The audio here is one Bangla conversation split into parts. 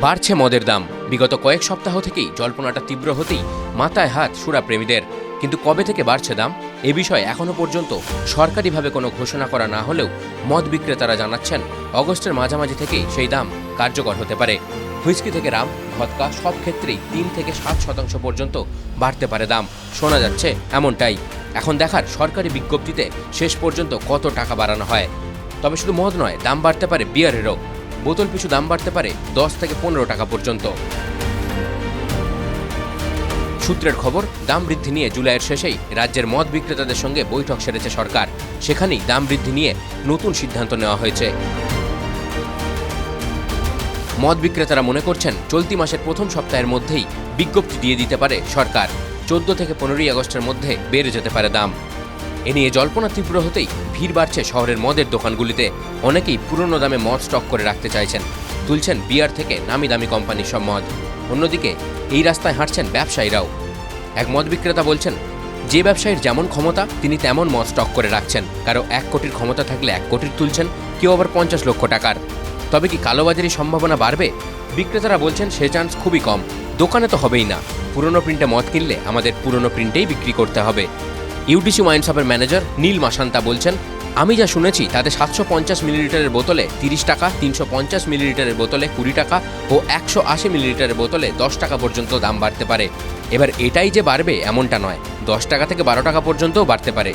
বাড়ছে মদের দাম। বিগত কয়েক সপ্তাহ থেকেই জল্পনাটা তীব্র হতেই মাথায় হাত সুরা প্রেমীদের। কিন্তু কবে থেকে বাড়ছে দাম? এ বিষয়ে এখনও পর্যন্ত সরকারিভাবে কোনো ঘোষণা করা না হলেও মদ বিক্রেতারা জানাচ্ছেন, অগস্টের মাঝামাঝি থেকেই সেই দাম কার্যকর হতে পারে। হুইস্কি থেকে রাম, ভদকা সব ক্ষেত্রেই তিন থেকে সাত শতাংশ পর্যন্ত বাড়তে পারে দাম। শোনা যাচ্ছে এমনটাই। এখন দেখার সরকারি বিজ্ঞপ্তিতে শেষ পর্যন্ত কত টাকা বাড়ানো হয়। তবে শুধু মদ নয়, দাম বাড়তে পারে বিয়ারেরও। বোতল পিছু দাম বাড়তে পারে দশ থেকে পনেরো টাকা পর্যন্ত। সূত্রের খবর, দাম বৃদ্ধি নিয়ে জুলাইয়ের শেষেই রাজ্যের মদ বিক্রেতাদের সঙ্গে বৈঠক সেরেছে সরকার। সেখানেই দাম বৃদ্ধি নিয়ে নতুন সিদ্ধান্ত নেওয়া হয়েছে। মদ বিক্রেতারা মনে করছেন, চলতি মাসের প্রথম সপ্তাহের মধ্যেই বিজ্ঞপ্তি দিয়ে দিতে পারে সরকার। চোদ্দ থেকে পনেরোই আগস্টের মধ্যে বেড়ে যেতে পারে দাম। এ নিয়ে জল্পনা তীব্র হতেই ভিড় বাড়ছে শহরের মদের দোকানগুলিতে। অনেকেই পুরনো দামে মদ স্টক করে রাখতে চাইছেন। তুলছেন বিয়ার থেকে নামি দামি কোম্পানির সব মদ। অন্যদিকে এই রাস্তায় হাঁটছেন ব্যবসায়ীরাও। এক মদ বিক্রেতা বলছেন, যে ব্যবসায়ীর যেমন ক্ষমতা, তিনি তেমন মদ স্টক করে রাখছেন। কারও এক কোটির ক্ষমতা থাকলে এক কোটির তুলছেন, কেউ আবার পঞ্চাশ লক্ষ টাকার। তবে কি কালোবাজারি সম্ভাবনা বাড়বে? বিক্রেতারা বলছেন, সে চান্স খুবই কম। দোকানে তো হবেই না। পুরনো প্রিন্টে মদ কিনলে আমাদের পুরনো প্রিন্টেই বিক্রি করতে হবে। ইউটিসি ওয়াইন শপের ম্যানেজার নীল মাসান্তা বলছেন, আমি যা শুনেছি, তাতে সাতশো পঞ্চাশ মিলিলিটারের বোতলে তিরিশ টাকা, তিনশো পঞ্চাশ মিলিলিটারের বোতলে কুড়ি টাকা ও একশো আশি মিলিলিটারের বোতলে দশ টাকা পর্যন্ত দাম বাড়তে পারে। এবার এটাই যে বাড়বে, এমনটা নয়। দশ টাকা থেকে বারো টাকা পর্যন্তও বাড়তে পারে।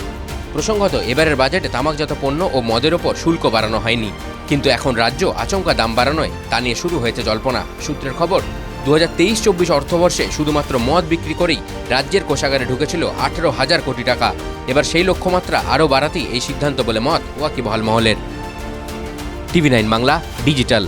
প্রসঙ্গত, এবারের বাজেটে তামাকজাত পণ্য ও মদের ওপর শুল্ক বাড়ানো হয়নি। কিন্তু এখন রাজ্য আচমকা দাম বাড়ানোয় তা নিয়ে শুরু হয়েছে জল্পনা। সূত্রের খবর দু হাজার তেইশ চব্বিশ অর্থবর্ষে শুধুমাত্র মদ বিক্রি করেই রাজ্যের কোষাগারে ঢুকেছিল আঠেরো হাজার কোটি টাকা। এবার সেই লক্ষ্যমাত্রা আরও বাড়াতেই এই সিদ্ধান্ত বলে মত ওয়াকিবহাল মহলের। TV nine Bangla, digital.